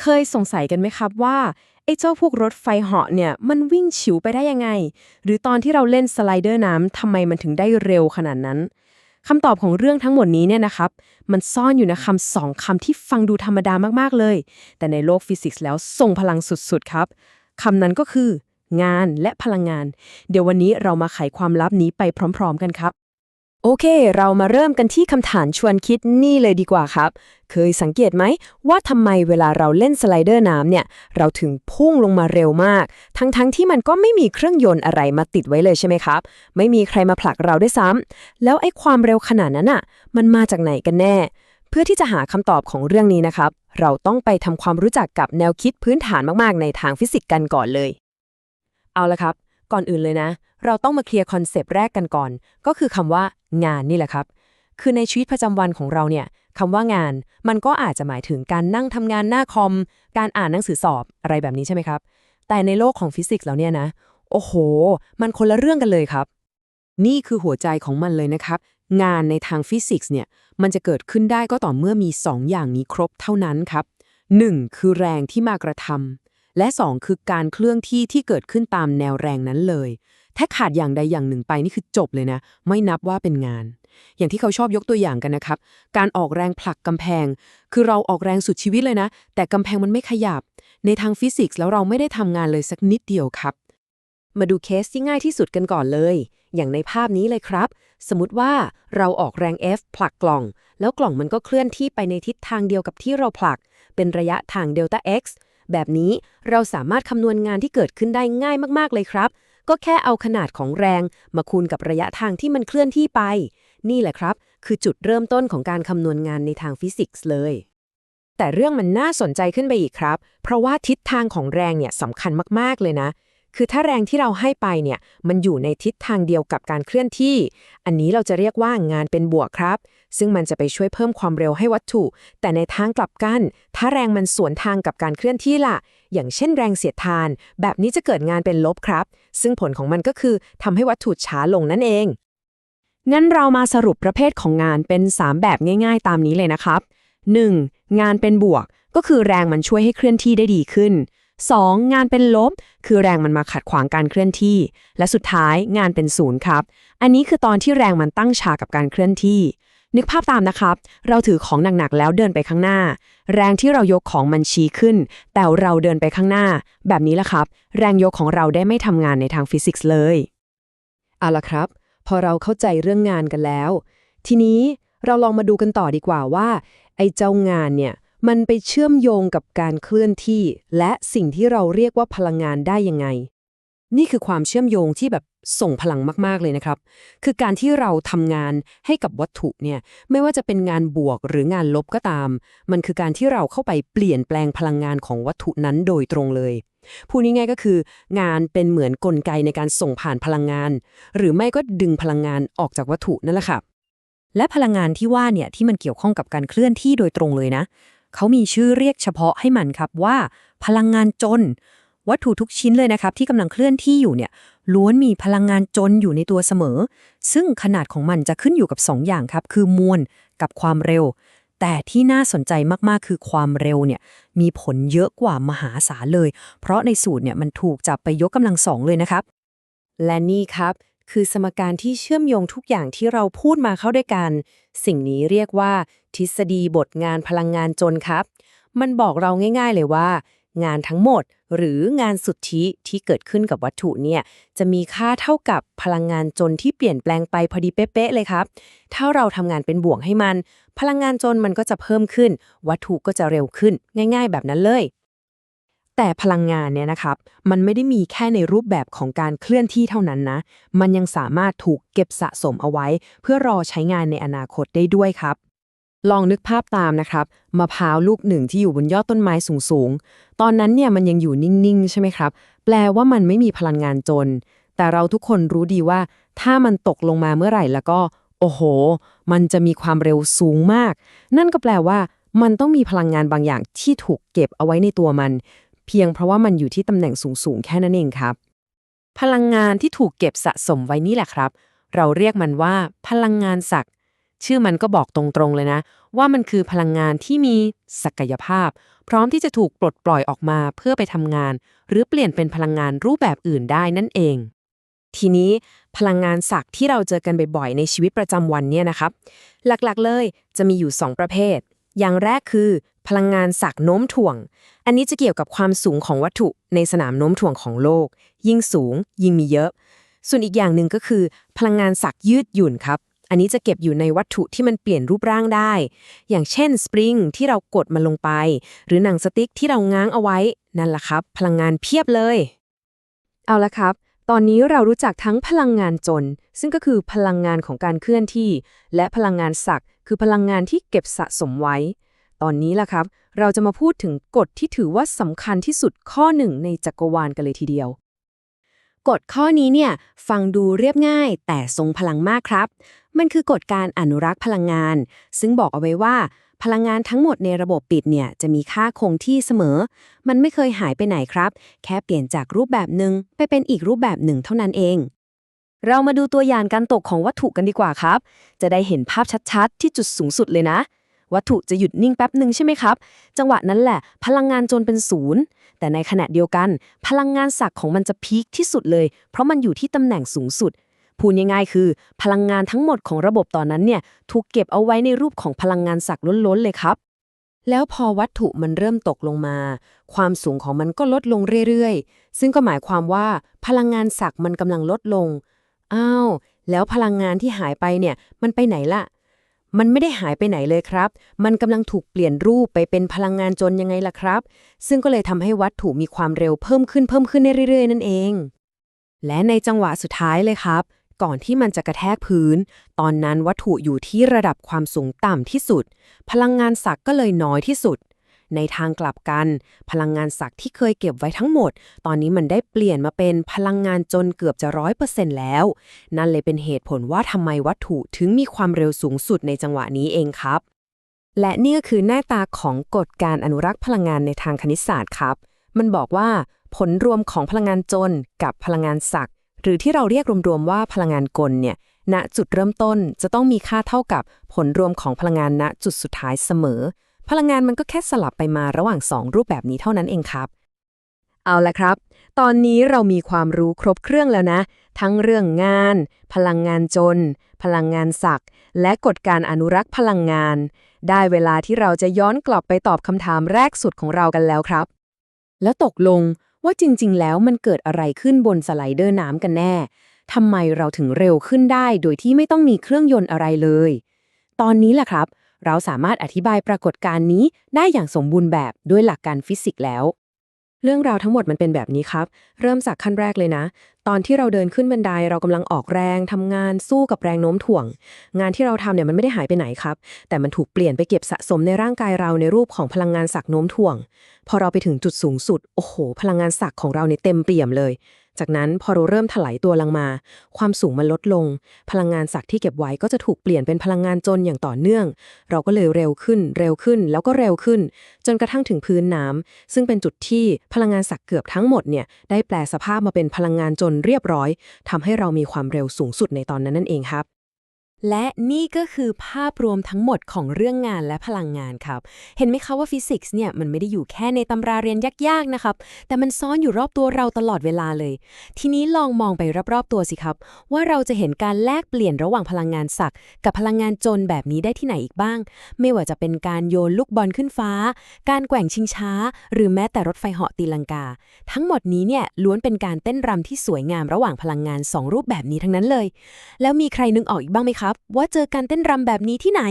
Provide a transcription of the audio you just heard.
เคยสงสัยกันไหมครับว่าไอ้เจ้าพวกรถไฟเหาะเนี่ยมันวิ่งฉิวไปได้ยังไง หรือตอนที่เราเล่นสไลเดอร์น้ำทำไมมันถึงได้เร็วขนาดนั้นคำตอบของเรื่องทั้งหมดนี้เนี่ยนะครับ มันซ่อนอยู่ในคำสองคำที่ฟังดูธรรมดามากๆเลย แต่ในโลกฟิสิกส์แล้วทรงพลังสุดๆครับคำนั้นก็คือ งานและพลังงาน เดี๋ยววันนี้เรามาไขความลับนี้ไปพร้อม ๆ กันครับ โอเค เรามาเริ่มกันที่คำถามชวนคิดนี่เลยดีกว่าครับ เคยสังเกตไหม ว่าทำไมเวลาเราเล่นสไลเดอร์น้ำเนี่ย เราถึงพุ่งลงมาเร็วมาก ทั้งๆทที่มันก็ไม่มีเครื่องยนต์อะไรมาติดไว้เลยใช่ไหมครับ ไม่มีใครมาผลักเราด้วยซ้ำแล้วไอ้ความเร็วขนาดนั้นอะ มันมาจากไหนกันแน่ เพื่อที่จะหาคำตอบของเรื่องนี้นะครับ เราต้องไปทำความรู้จักกับแนวคิดพื้นฐานมากๆ ในทางฟิสิกส์กันก่อนเลย เอาละครับ ก่อนอื่นเลยนะ เราต้องมาเคลียร์คอนเซปต์แรกกันก่อน ก็คือคำว่างานนี่แหละครับ คือในชีวิตประจำวันของเราเนี่ยคำว่างาน มันก็อาจจะหมายถึงการนั่งทำงานหน้าคอม การอ่านหนังสือสอบอะไรแบบนี้ใช่ไหมครับ แต่ในโลกของฟิสิกส์แล้วเนี่ยนะ โอ้โห มันคนละเรื่องกันเลยครับ นี่คือหัวใจของมันเลยนะครับ งานในทางฟิสิกส์เนี่ย มันจะเกิดขึ้นได้ก็ต่อเมื่อมี 2 อย่างนี้ครบเท่านั้นครับ 1. คือแรงที่มากระทำ และ 2 คือการเคลื่อนที่ที่เกิดขึ้นตามแนวแรงนั้นเลย ถ้าขาดอย่างใดอย่างหนึ่งไปนี่คือจบเลยนะ ไม่นับว่าเป็นงาน อย่างที่เขาชอบยกตัวอย่างกันนะครับ การออกแรงผลักกำแพง คือเราออกแรงสุดชีวิตเลยนะ แต่กำแพงมันไม่ขยับ ในทางฟิสิกส์แล้วเราไม่ได้ทำงานเลยสักนิดเดียวครับ มาดูเคสที่ง่ายที่สุดกันก่อนเลย อย่างในภาพนี้เลยครับ สมมติว่าเราออกแรง F ผลักกล่อง แล้วกล่องมันก็เคลื่อนที่ไปในทิศทางเดียวกับที่เราผลัก เป็นระยะทางเดลต้า x แบบนี้เราสามารถคำนวณงานที่เกิดขึ้นได้ง่ายมากๆเลยครับ ก็แค่เอาขนาดของแรงมาคูณกับระยะทางที่มันเคลื่อนที่ไป นี่แหละครับ คือจุดเริ่มต้นของการคำนวณงานในทางฟิสิกส์เลย แต่เรื่องมันน่าสนใจขึ้นไปอีกครับ เพราะว่าทิศทางของแรงเนี่ยสำคัญมากๆเลยนะคือถ้าแรงที่เราให้ไปเนี่ยมันอยู่ในทิศทางเดียวกับการเคลื่อนที่ อันนี้เราจะเรียกว่างานเป็นบวกครับ ซึ่งมันจะไปช่วยเพิ่มความเร็วให้วัตถุ แต่ในทางกลับกัน ถ้าแรงมันสวนทางกับการเคลื่อนที่ล่ะ อย่างเช่นแรงเสียดทาน แบบนี้จะเกิดงานเป็นลบครับ ซึ่งผลของมันก็คือทำให้วัตถุช้าลงนั่นเอง งั้นเรามาสรุปประเภทของงานเป็น 3 แบบง่าย ๆ ตามนี้เลยนะครับ 1. งานเป็นบวก ก็คือแรงมันช่วยให้เคลื่อนที่ได้ดีขึ้น 2. งานเป็นลบ คือแรงมันมาขัดขวางการเคลื่อนที่ และสุดท้ายงานเป็นศูนย์ครับ อันนี้คือตอนที่แรงมันตั้งฉากกับการเคลื่อนที่ นึกภาพตามนะครับ เราถือของหนักๆแล้วเดินไปข้างหน้า แรงที่เรายกของมันชี้ขึ้น แต่เราเดินไปข้างหน้า แบบนี้แหละครับ แรงยกของเราได้ไม่ทำงานในทางฟิสิกส์เลยเอาละครับ พอเราเข้าใจเรื่องงานกันแล้ว ทีนี้เราลองมาดูกันต่อดีกว่าว่า ไอ้เจ้างานเนี่ยมันไปเชื่อมโยงกับการเคลื่อนที่ และสิ่งที่เราเรียกว่าพลังงานได้ยังไง นี่คือความเชื่อมโยงที่แบบส่งพลังมากๆเลยนะครับ คือการที่เราทำงานให้กับวัตถุเนี่ยไม่ว่าจะเป็นงานบวกหรืองานลบก็ตาม มันคือการที่เราเข้าไปเปลี่ยนแปลงพลังงานของวัตถุนั้นโดยตรงเลยพูดง่ายๆก็คือ งานเป็นเหมือนกลไกในการส่งผ่านพลังงาน หรือไม่ก็ดึงพลังงานออกจากวัตถุนั่นแหละค่ะและพลังงานที่ว่าเนี่ยที่มันเกี่ยวข้องกับการเคลื่อนที่โดยตรงเลยนะเขามีชื่อเรียกเฉพาะให้มันครับว่า พลังงานจน วัตถุทุกชิ้นเลยนะครับ ที่กำลังเคลื่อนที่อยู่เนี่ยล้วนมีพลังงานจนอยู่ในตัวเสมอ ซึ่งขนาดของมันจะขึ้นอยู่กับ 2ออย่างครับ คือมวลกับความเร็ว แต่ที่น่าสนใจมาก ๆ คือความเร็วเนี่ยมีผลเยอะกว่ามหาศาลเลย เพราะในสูตรเนี่ยมันถูกจับไปยกกำลังสองเลยนะครับ และนี่ครับ คือสมการที่เชื่อมโยงทุกอย่างที่เราพูดมาเข้าด้วยกัน สิ่งนี้เรียกว่า ทฤษฎีบทงานพลังงานจนครับ มันบอกเราง่าย ๆ เลยว่า งานทั้งหมด หรืองานสุทธิที่เกิดขึ้นกับวัตถุเนี่ยจะมีค่าเท่ากับพลังงานจนที่เปลี่ยนแปลงไปพอดีเป๊ะเลยครับ ถ้าเราทำงานเป็นบวกให้มัน พลังงานจนมันก็จะเพิ่มขึ้น วัตถุก็จะเร็วขึ้น ง่าย ๆ แบบนั้นเลยแต่พลังงานเนี่ยนะครับ มันไม่ได้มีแค่ในรูปแบบของการเคลื่อนที่เท่านั้นนะ มันยังสามารถถูกเก็บสะสมเอาไว้ เพื่อรอใช้งานในอนาคตได้ด้วยครับ ลองนึกภาพตามนะครับมะพร้าวลูกหนึ่งที่อยู่บนยอดต้นไม้สูงๆ ตอนนั้นเนี่ยมันยังอยู่นิ่งๆ ใช่ไหมครับ แปลว่ามันไม่มีพลังงานจน แต่เราทุกคนรู้ดีว่า ถ้ามันตกลงมาเมื่อไหร่แล้วก็ โอ้โห มันจะมีความเร็วสูงมาก นั่นก็แปลว่า มันต้องมีพลังงานบางอย่างที่ถูกเก็บเอาไว้ในตัวมัน เพียงเพราะว่ามันอยู่ที่ตำแหน่งสูงๆ แค่นั้นเองครับ พลังงานที่ถูกเก็บสะสมไว้นี่แหละครับ เราเรียกมันว่า พลังงานศักดิ์ ชื่อมันก็บอกตรงๆเลยนะ ว่ามันคือพลังงานที่มีศักยภาพ พร้อมที่จะถูกปลดปล่อยออกมาเพื่อไปทำงาน หรือเปลี่ยนเป็นพลังงานรูปแบบอื่นได้นั่นเอง ทีนี้พลังงานศักดิ์ที่เราเจอกันบ่อยๆ ในชีวิตประจำวันเนี่ยนะครับ หลักๆเลยจะมีอยู่ 2 ประเภท อย่างแรกคือ พลังงานศักดิ์โน้มถ่วง อันนี้จะเกี่ยวกับความสูงของวัตถุในสนามโน้มถ่วงของโลก ยิ่งสูง ยิ่งมีเยอะ ส่วนอีกอย่างหนึ่งก็คือ พลังงานศักดิ์ยืดหยุ่นครับ อันนี้จะเก็บอยู่ในวัตถุที่มันเปลี่ยนรูปร่างได้ อย่างเช่นสปริงที่เรากดมันลงไป หรือหนังสติ๊กที่เราง้างเอาไว้ นั่นแหละครับ พลังงานเพียบเลย เอาละครับ ตอนนี้เรารู้จักทั้งพลังงานจน ซึ่งก็คือพลังงานของการเคลื่อนที่ และพลังงานศักย์คือพลังงานที่เก็บสะสมไว้ ตอนนี้ล่ะครับ เราจะมาพูดถึงกฎที่ถือว่าสำคัญที่สุดข้อหนึ่งในจักรวาลกันเลยทีเดียว กฎข้อนี้เนี่ยฟังดูเรียบง่าย แต่ทรงพลังมากครับ มันคือกฎการอนุรักษ์พลังงาน ซึ่งบอกเอาไว้ว่า พลังงานทั้งหมดในระบบปิดเนี่ยจะมีค่าคงที่เสมอ มันไม่เคยหายไปไหนครับ แค่เปลี่ยนจากรูปแบบหนึ่งไปเป็นอีกรูปแบบหนึ่งเท่านั้นเอง เรามาดูตัวอย่างการตกของวัตถุกันดีกว่าครับ จะได้เห็นภาพชัดๆ ที่จุดสูงสุดเลยนะ วัตถุจะหยุดนิ่งแป๊บหนึ่งใช่ไหมครับ จังหวะนั้นแหละ พลังงานจนเป็นศูนย์ แต่ในขณะเดียวกัน พลังงานศักดิ์ของมันจะพีคที่สุดเลย เพราะมันอยู่ที่ตำแหน่งสูงสุด พูดง่ายๆคือ พลังงานทั้งหมดของระบบตอนนั้นเนี่ยถูกเก็บเอาไว้ในรูปของพลังงานศักดิ์ล้นๆเลยครับ แล้วพอวัตถุมันเริ่มตกลงมา ความสูงของมันก็ลดลงเรื่อยๆ ซึ่งก็หมายความว่าพลังงานศักดิ์มันกำลังลดลง อ้าว แล้วพลังงานที่หายไปเนี่ยมันไปไหนล่ะ มันไม่ได้หายไปไหนเลยครับ มันกำลังถูกเปลี่ยนรูปไปเป็นพลังงานจนยังไงล่ะครับ ซึ่งก็เลยทำให้วัตถุมีความเร็วเพิ่มขึ้นเพิ่มขึ้นเรื่อยๆ นั่นเอง และในจังหวะสุดท้ายเลยครับ ก่อนที่มันจะกระแทกพื้น ตอนนั้นวัตถุอยู่ที่ระดับความสูงต่ำที่สุด พลังงานศักย์ก็เลยน้อยที่สุด ในทางกลับกัน พลังงานศักดิ์ที่เคยเก็บไว้ทั้งหมด ตอนนี้มันได้เปลี่ยนมาเป็นพลังงานจนเกือบจะร้อยเปอร์เซ็นต์แล้ว นั่นเลยเป็นเหตุผลว่าทำไมวัตถุถึงมีความเร็วสูงสุดในจังหวะนี้เองครับ และนี่ก็คือหน้าตาของกฎการอนุรักษ์พลังงานในทางคณิตศาสตร์ครับ มันบอกว่าผลรวมของพลังงานจนกับพลังงานศักดิ์หรือที่เราเรียกรวมๆว่าพลังงานกลเนี่ย ณ จุดเริ่มต้นจะต้องมีค่าเท่ากับผลรวมของพลังงานณจุดสุดท้ายเสมอ พลังงานมันก็แค่สลับไปมาระหว่าง 2 รูปแบบนี้เท่านั้นเองครับ เอาละครับ ตอนนี้เรามีความรู้ครบเครื่องแล้วนะ ทั้งเรื่องงาน พลังงานจน พลังงานศักด์และกฎการอนุรักษ์พลังงาน ได้เวลาที่เราจะย้อนกลับไปตอบคำถามแรกสุดของเรากันแล้วครับ แล้วตกลงว่าจริง ๆ แล้วมันเกิดอะไรขึ้นบนสไลเดอร์น้ำกันแน่ทำไมเราถึงเร็วขึ้นได้โดยที่ไม่ต้องมีเครื่องยนต์อะไรเลย ตอนนี้แหละครับ เราสามารถอธิบายปรากฏการณ์นี้ได้อย่างสมบูรณ์แบบด้วยหลักการฟิสิกส์แล้ว เรื่องราวทั้งหมดมันเป็นแบบนี้ครับ เริ่มจากขั้นแรกเลยนะ ตอนที่เราเดินขึ้นบันไดเรากำลังออกแรงทำงานสู้กับแรงโน้มถ่วง งานที่เราทำเนี่ยมันไม่ได้หายไปไหนครับ แต่มันถูกเปลี่ยนไปเก็บสะสมในร่างกายเราในรูปของพลังงานศักย์โน้มถ่วง พอเราไปถึงจุดสูงสุด โอ้โห พลังงานศักย์ของเราเนี่ยเต็มเปี่ยมเลย จากนั้นพอเราเริ่มถลายตัวลงมา ความสูงมันลดลง พลังงานศักดิ์ที่เก็บไว้ก็จะถูกเปลี่ยนเป็นพลังงานจนอย่างต่อเนื่อง เราก็เลยเร็วขึ้น เร็วขึ้น แล้วก็เร็วขึ้น จนกระทั่งถึงพื้นน้ำซึ่งเป็นจุดที่พลังงานศักดิ์เกือบทั้งหมดเนี่ยได้แปลสภาพมาเป็นพลังงานจนเรียบร้อยทำให้เรามีความเร็วสูงสุดในตอนนั้นนั่นเองครับ และนี่ก็คือภาพรวมทั้งหมดของเรื่องงานและพลังงานครับ เห็นไหมคะว่าฟิสิกส์เนี่ยมันไม่ได้อยู่แค่ในตำราเรียนยากๆนะครับ แต่มันซ่อนอยู่รอบตัวเราตลอดเวลาเลย ทีนี้ลองมองไปรอบๆตัวสิครับ ว่าเราจะเห็นการแลกเปลี่ยนระหว่างพลังงานศักดิ์กับพลังงานจนแบบนี้ได้ที่ไหนอีกบ้าง ไม่ว่าจะเป็นการโยนลูกบอลขึ้นฟ้า การแกว่งชิงช้า หรือแม้แต่รถไฟเหาะตีลังกา ทั้งหมดนี้เนี่ยล้วนเป็นการเต้นรำที่สวยงามระหว่างพลังงานสองรูปแบบนี้ทั้งนั้นเลย แล้วมีใครนึกออกอีกบ้างไหมคะครับ ว่าเจอการเต้นรำแบบนี้ที่ไหน